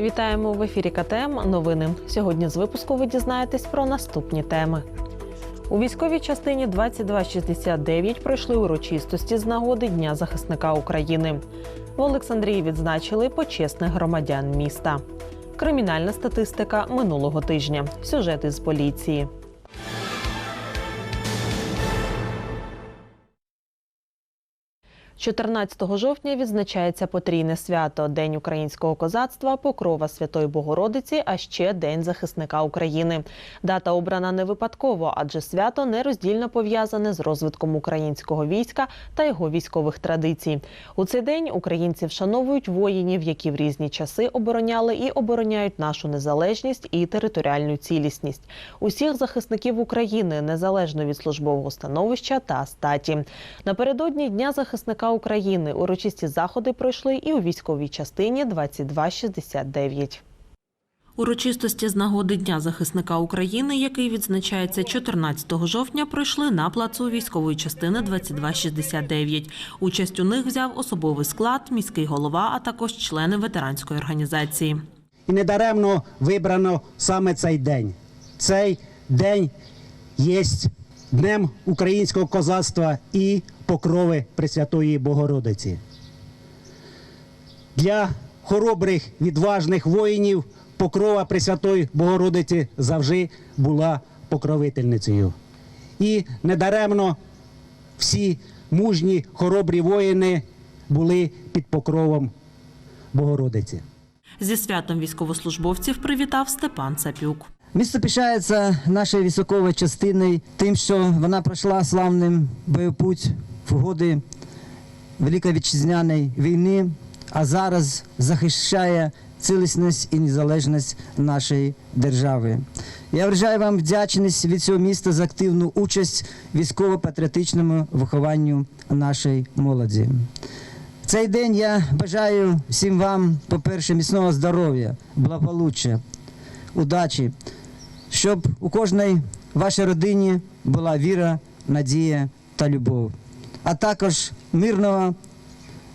Вітаємо в ефірі КТМ. Новини. Сьогодні з випуску ви дізнаєтесь про наступні теми. У військовій частині 2269 пройшли урочистості з нагоди Дня захисника України. В Олександрії відзначили почесних громадян міста. Кримінальна статистика минулого тижня. Сюжети з поліції. – 14 жовтня відзначається потрійне свято День українського козацтва, покрова Святої Богородиці, а ще День захисника України. Дата обрана не випадково, адже свято нероздільно пов'язане з розвитком українського війська та його військових традицій. У цей день українці вшановують воїнів, які в різні часи обороняли і обороняють нашу незалежність і територіальну цілісність. Усіх захисників України незалежно від службового становища та статі. Напередодні Дня захисника України урочисті заходи пройшли і у військовій частині 2269. Урочистості з нагоди Дня захисника України, який відзначається 14 жовтня, пройшли на плацу військової частини 2269. Участь у них взяв особовий склад, міський голова, а також члени ветеранської організації. І недаремно вибрано саме цей день. Цей день є днем українського козацтва і покрови Пресвятої Богородиці. Для хоробрих, відважних воїнів покрова Пресвятої Богородиці завжди була покровительницею. І недаремно всі мужні, хоробрі воїни були під покровом Богородиці. Зі святом військовослужбовців привітав Степан Цапюк. Місто пишається нашою військовою частиною тим, що вона пройшла славним боєпуть в годи Великої Вітчизняної війни, а зараз захищає цілісність і незалежність нашої держави. Я вражаю вам вдячність від цього міста за активну участь військово-патріотичному вихованню нашої молоді. В цей день я бажаю всім вам, по-перше, міцного здоров'я, благополуччя, удачі, щоб у кожній вашій родині була віра, надія та любов, а також мирного,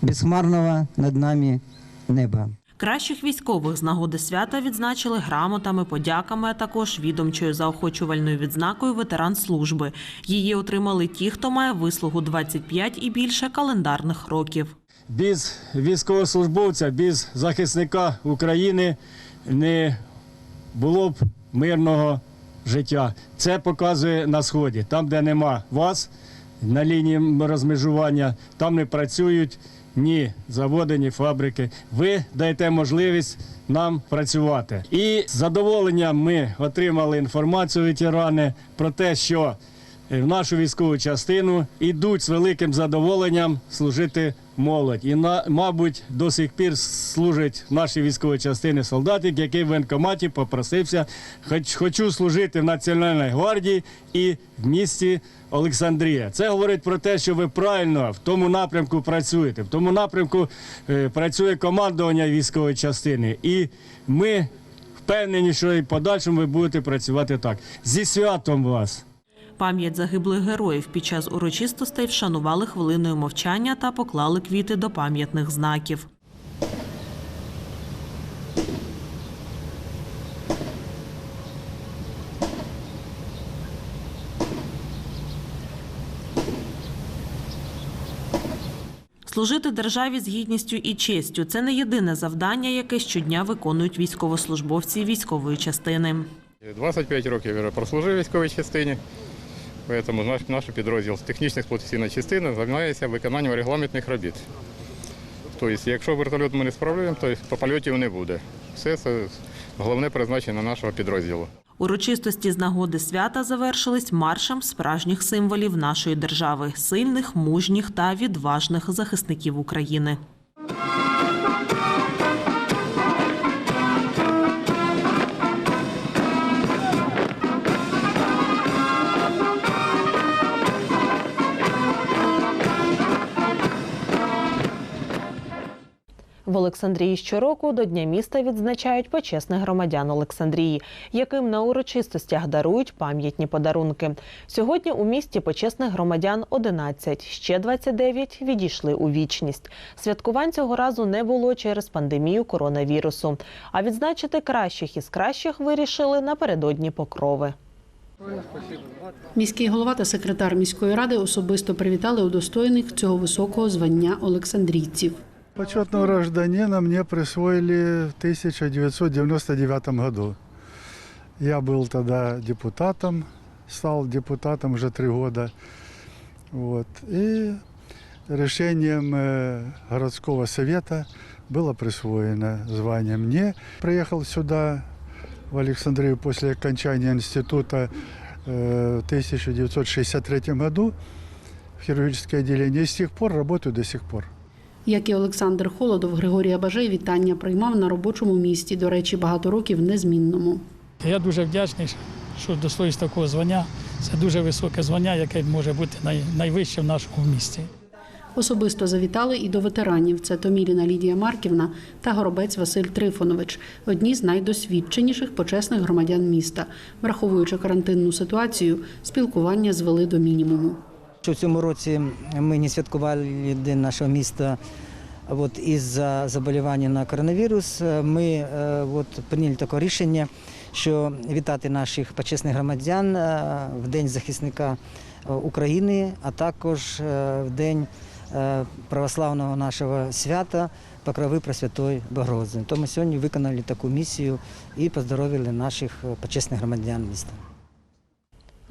безхмарного над нами неба. Кращих військових з нагоди свята відзначили грамотами, подяками, а також відомчою заохочувальною відзнакою ветеран служби. Її отримали ті, хто має вислугу 25 і більше календарних років. без військовослужбовця, без захисника України не було б мирного життя. Це показує на сході. Там, де нема вас на лінії розмежування, там не працюють ні заводи, ні фабрики. Ви даєте можливість нам працювати. І з задоволенням ми отримали інформацію ветерани про те, що в нашу військову частину йдуть з великим задоволенням служити молодь. І на мабуть до сих пір служать в нашій військовій частини солдатик, який в воєнкоматі попросився, хоч хочу служити в Національній гвардії і в місті Олександрія. Це говорить про те, що ви правильно в тому напрямку працюєте. В тому напрямку е, працює командування військової частини. І ми впевнені, що і подальшому ви будете працювати так. Зі святом вас! Пам'ять загиблих героїв під час урочистостей вшанували хвилиною мовчання та поклали квіти до пам'ятних знаків. Служити державі з гідністю і честю це не єдине завдання, яке щодня виконують військовослужбовці військової частини. 25 років я прослужив військовій частині, тому наш, наш підрозділ технічна експлуатаційна частина займається виконанням регламентних робіт. Тобто, якщо вертольот ми не справляємо, то по польотів не буде. Все це головне призначення нашого підрозділу. Урочистості з нагоди свята завершились маршем справжніх символів нашої держави сильних, мужніх та відважних захисників України. В Олександрії щороку до Дня міста відзначають почесних громадян Олександрії, яким на урочистостях дарують пам'ятні подарунки. Сьогодні у місті почесних громадян 11, ще 29 відійшли у вічність. Святкувань цього разу не було через пандемію коронавірусу. А відзначити кращих із кращих вирішили напередодні покрови. Міський голова та секретар міської ради особисто привітали удостоєних цього високого звання олександрійців. Почетного гражданина мне присвоили в 1999 году. Я был тогда депутатом, стал депутатом уже три года. Вот. И решением э, городского совета было присвоено звание мне. Приехал сюда, в Александрию, после окончания института э, в 1963 году в хирургическое отделение. И с тех пор работаю до сих пор. Як і Олександр Холодов, Григорій Абажей вітання приймав на робочому місці, до речі, багато років незмінному. Я дуже вдячний, що достоюсь такого звання. Це дуже високе звання, яке може бути найвище в нашому місті. Особисто завітали і до ветеранів. Це Томіліна Лідія Марківна та Горобець Василь Трифонович, одні з найдосвідченіших почесних громадян міста. Враховуючи карантинну ситуацію, спілкування звели до мінімуму. Що в цьому році ми не святкували День нашого міста от, із-за заболівання на коронавірус. Ми е, от, прийняли таке рішення, що вітати наших почесних громадян е, в День захисника е, України, а також е, в День е, православного нашого свята Покрови Пресвятої Богородиці. Тому сьогодні виконали таку місію і поздоровили наших е, почесних громадян міста.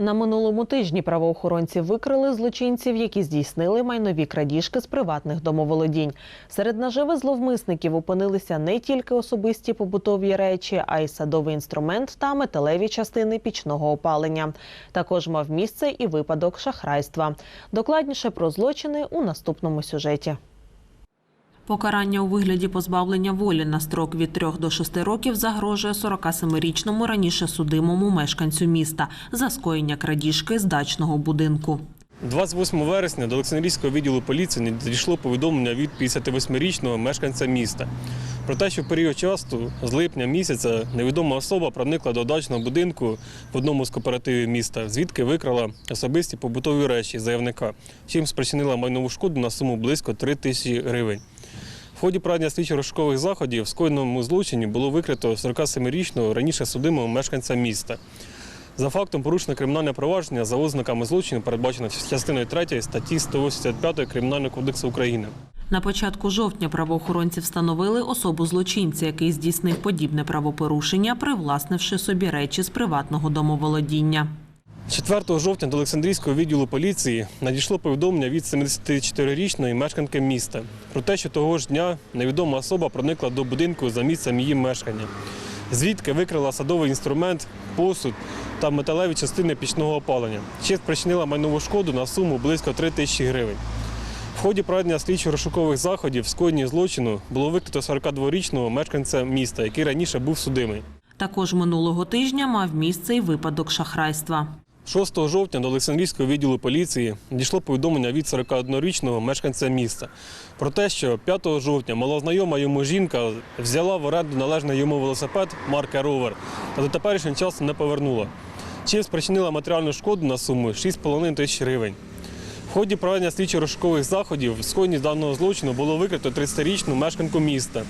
На минулому тижні правоохоронці викрили злочинців, які здійснили майнові крадіжки з приватних домоволодінь. Серед наживи зловмисників опинилися не тільки особисті побутові речі, а й садовий інструмент та металеві частини пічного опалення. Також мав місце і випадок шахрайства. Докладніше про злочини у наступному сюжеті. Покарання у вигляді позбавлення волі на строк від 3 до 6 років загрожує 47-річному раніше судимому мешканцю міста за скоєння крадіжки з дачного будинку. 28 вересня до Олександрійського відділу поліції надійшло повідомлення від 58-річного мешканця міста про те, що в період часу з липня місяця невідома особа проникла до дачного будинку в одному з кооперативів міста, звідки викрала особисті побутові речі заявника, чим спричинила майнову шкоду на суму близько 3 тисячі гривень. Ході проведення слідчо-розшукових заходів в скоєному злочині було викрито 47-річного раніше судимого мешканця міста. За фактом порушено кримінальне провадження за ознаками злочину, передбачено частиною 3 статті 185 Кримінального кодексу України. На початку жовтня правоохоронці встановили особу злочинця, який здійснив подібне правопорушення, привласнивши собі речі з приватного домоволодіння. 4 жовтня до Олександрійського відділу поліції надійшло повідомлення від 74-річної мешканки міста про те, що того ж дня невідома особа проникла до будинку за місцем її мешкання, звідки викрила садовий інструмент, посуд та металеві частини пічного опалення. Ще спричинила майнову шкоду на суму близько 3 тисячі гривень. В ході проведення слідчо-розшукових заходів скоєнні злочину було викрито 42-річного мешканця міста, який раніше був судимий. Також минулого тижня мав місце й випадок шахрайства. 6 жовтня до Олександрійського відділу поліції надійшло повідомлення від 41-річного мешканця міста про те, що 5 жовтня малознайома йому жінка взяла в оренду належний йому велосипед марки Ровер та до теперішнього часу не повернула. Чим спричинила матеріальну шкоду на суму 6,5 тисяч гривень. В ході проведення слідчо-розшукових заходів в скоєнні даного злочину було викрито 30-річну мешканку міста.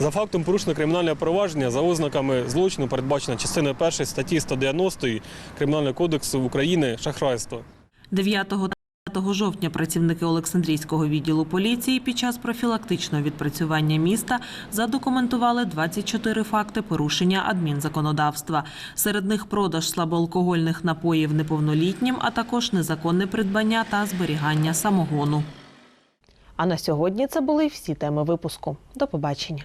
За фактом порушено кримінальне провадження за ознаками злочину, передбачено частиною 1 статті 190 Кримінального кодексу України шахрайство. 9 та жовтня працівники Олександрійського відділу поліції під час профілактичного відпрацювання міста задокументували 24 факти порушення адмінзаконодавства. Серед них продаж слабоалкогольних напоїв неповнолітнім, а також незаконне придбання та зберігання самогону. А на сьогодні це були всі теми випуску. До побачення.